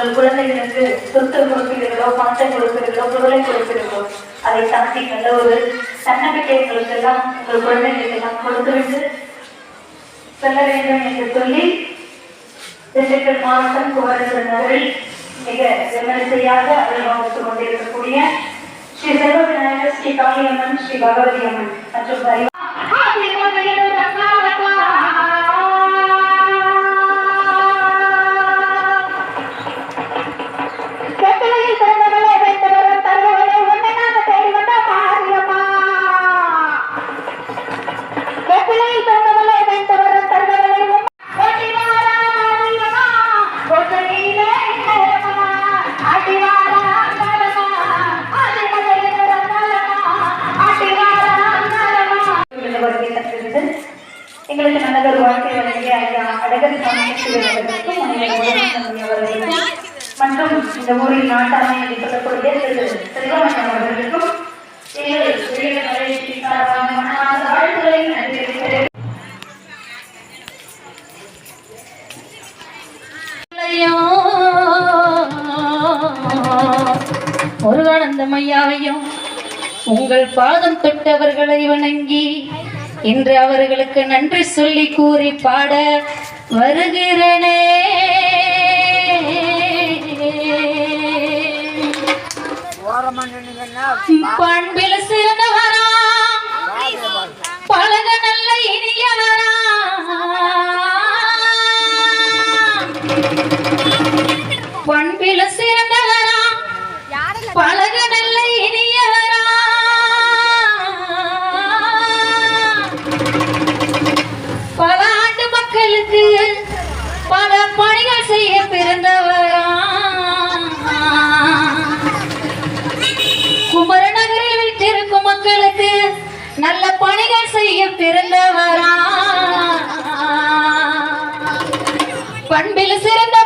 உங்கள் குழந்தைகளுக்கு சொத்து கொடுக்கிறீர்களோ பணத்தை கொடுக்கிறீர்களோ புகழை கொடுக்கிறீர்களோ அதை தாண்டி கண்ட ஒரு தன்னம்பிக்கை எல்லாம் உங்கள் குழந்தைகளுக்கெல்லாம் கொடுத்துவிட்டு செல்ல வேண்டும் என்று சொல்லி திண்டுக்கல் மாவட்டம் குமரேஸ்வரர் நகரில் மிக விமரிசையாக அருள்வாழ்த்து கொண்டிருக்கக்கூடிய ஸ்ரீ செல்வ விநாயகர் ஸ்ரீ காளியம்மன் ஸ்ரீ பகவதி அம்மன் மற்றும் அழகர் மற்றும் இந்த ஊரில் நாட்டாமை என்று உங்கள் பாதம் தொட்டவர்களை வணங்கி இன்று அவர்களுக்கு நன்றி சொல்லி கூறி பாட வருகிறனே. பண்பில் சிறந்தவரா பழக பிறந்தவரா? பண்பில் சிறந்த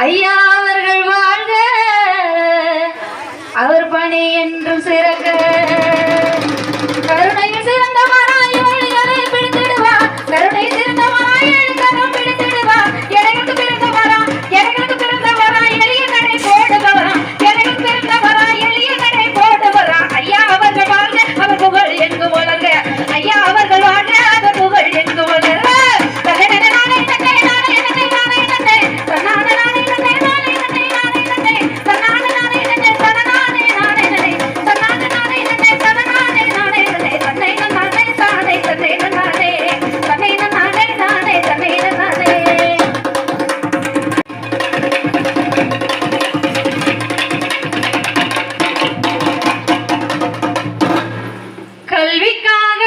ஐயா அவர்கள் வாழ்க. அவர் பணி என்றும் சிறக்க. Rica.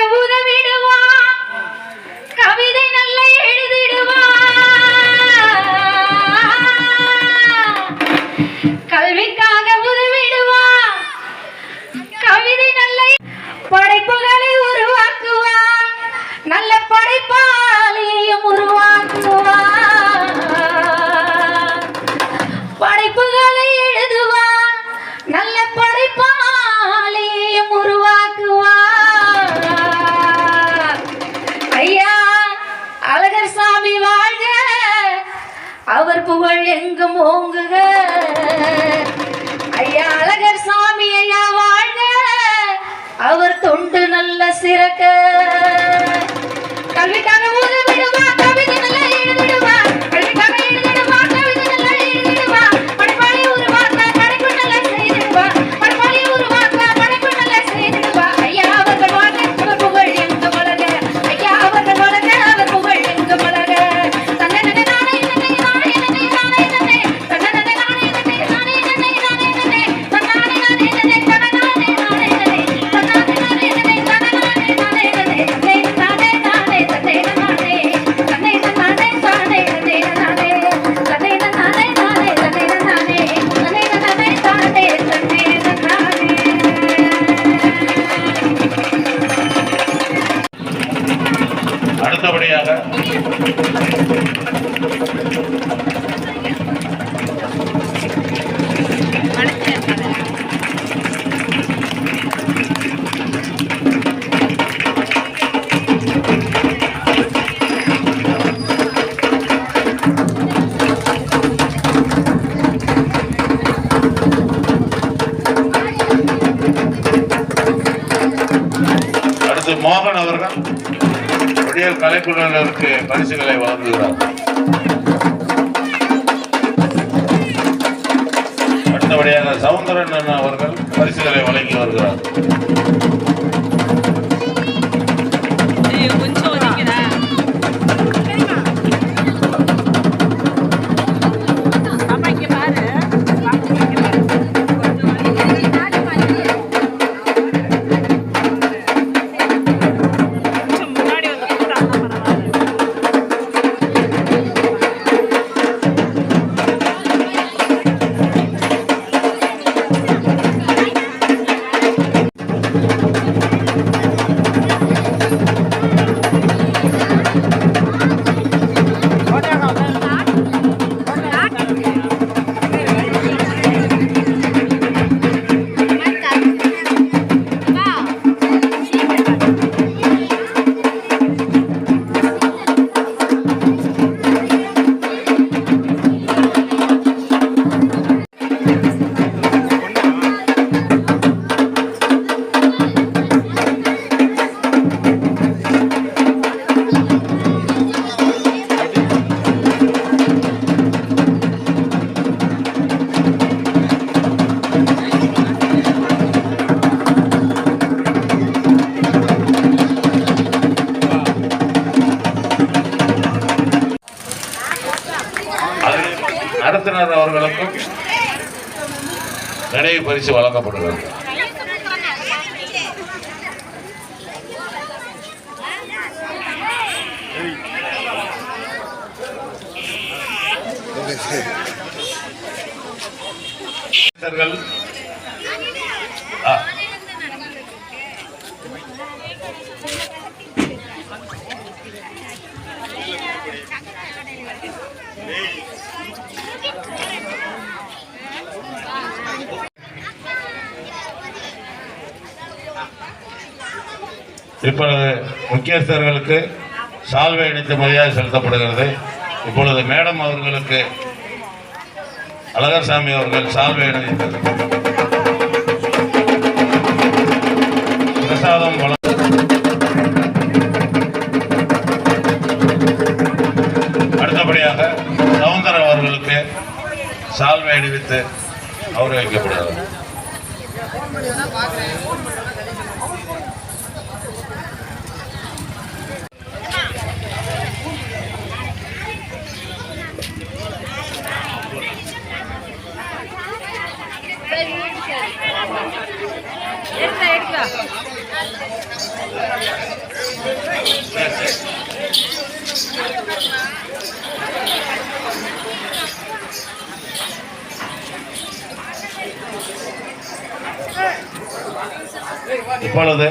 சிறக்க அடுத்து அவர்கள் விடியல் கலைக்குழுவினருக்கு பரிசுகளை வழங்குகிறார். அடுத்தபடியாக சவுந்தரன் அவர்கள் பரிசுகளை வழங்கி வருகிறார். நடத்துனர் அவர்களுக்கும் நினைவு பரிசு வழங்கப்படுகிறது. அமைச்சர்கள் இப்பொழுது முக்கியஸ்தர்களுக்கு சால்வை அணித்து மரியாதை செலுத்தப்படுகிறது. இப்பொழுது மேடம் அவர்களுக்கு அழகர்சாமி அவர்கள் சால்வை அணிந்து பிரசாதம் அடுத்தபடியாக சவுந்தரம் அவர்களுக்கு சால்வை அணிவித்து கௌரவிக்கப்படுகிறது இப்பொழுது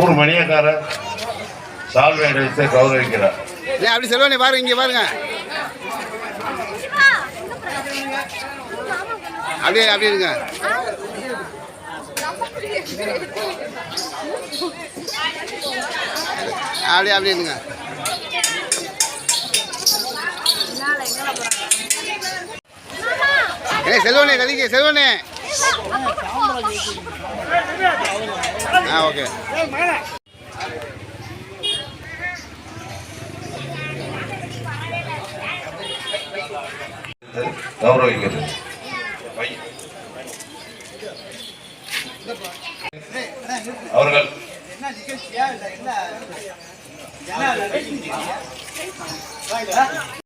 ஊர் மணியக்காரர் சால்வை அணிவித்து கௌரவிக்கிறார். அப்படி செல்வானே பாருங்க இங்கே பாருங்க. அப்படியே அப்படியே இருங்க. அப்படியே அப்படியே இருங்க. ஏ செல்வனே கதிங்க செல்வனே. ஆ ஓகே. கௌரவிக்கிறது. அவர்கள்